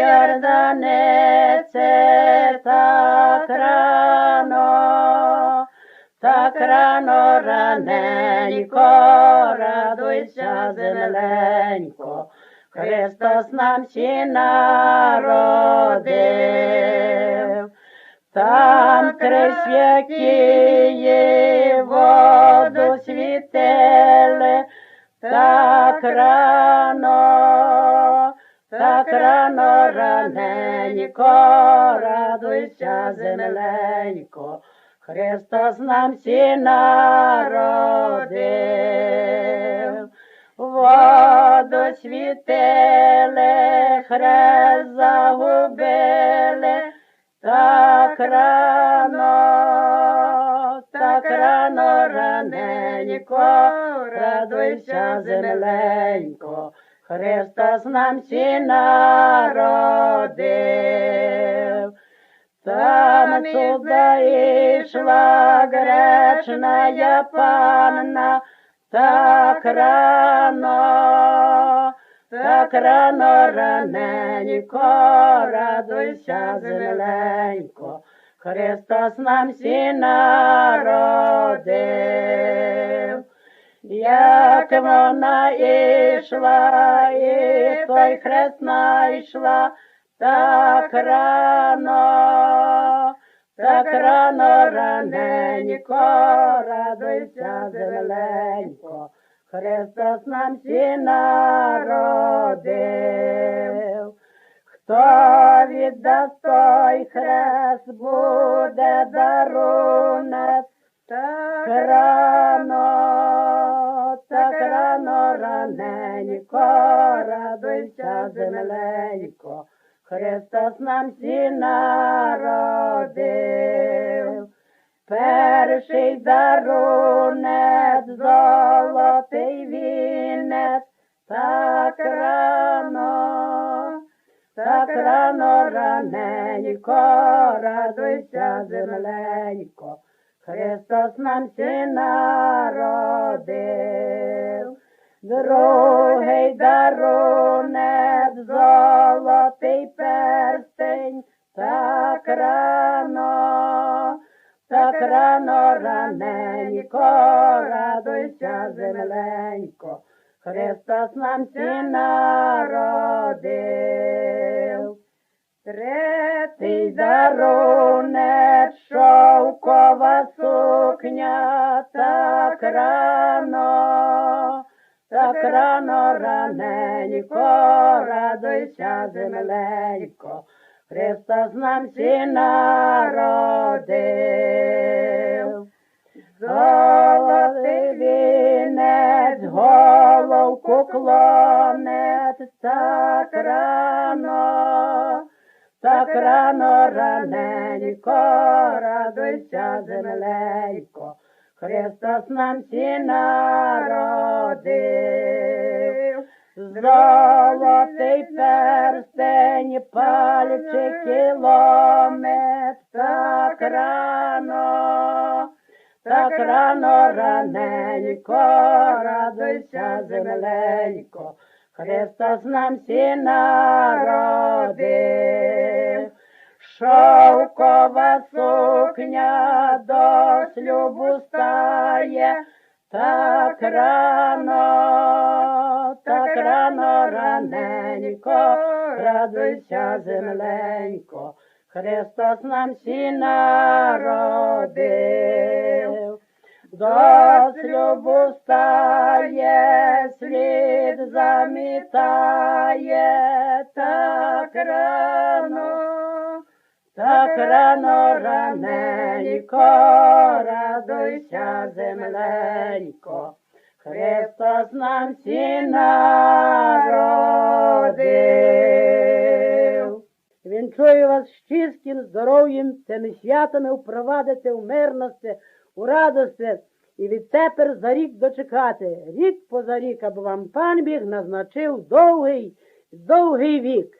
Йорданице, так рано, так рано раненько, радуйся, земленько, Христос нам всі народив. Там три святі воду світили, так рано, раненько, радуйся, земленько, Христос нам всі народив. Воду світили, хрест загубили, так рано, так рано раненько, радуйся, земленько, Христос нам всі народив. Там туди йшла гречна панна, так рано, так рано раненько, радуйся, земленько, Христос нам всі народив. Як вона ішла, і той хрест найшла, так рано, так рано раненько, радуйся, земленько, Христос нам всі народив. Хто віддасть той хрест, буде дарунець, так рано, раненько, радуйся, земленько, Христос нам всі народив. Перший дарунець, золотий вінець, так рано, так рано раненько, радуйся, земленько, Христос нам всі народив. Другий дарунець, золотий перстень, так рано, так рано раненько, радуйся, земленько, Христос нам всі народив. Третій дарунець, шовкова сукня, так рано, так рано раненько, радуйся, земленько, Христос нам всі народив. Золотий вінець, головку клонець, так рано, так рано раненько, радуйся, земленько, Христос нам всі народив. Золотий перстень, пальчик кілометр, так рано, так рано раненько, радуйся, земленько, Христос нам всі народив. Шовкова сукня до слюбу стає, так рано, рано раненько, радуйся, земленько, Христос нам всі народив. До слюбу стає, слід замітає, так рано, так рано раненько, радуйся, земленько, Христос нам всі народив. Вінчую вас щастям, здоров'ям, цими святами впровадити в мирності, у радості, і відтепер за рік дочекати, рік поза рік, аби вам пан Біг назначив довгий, довгий вік.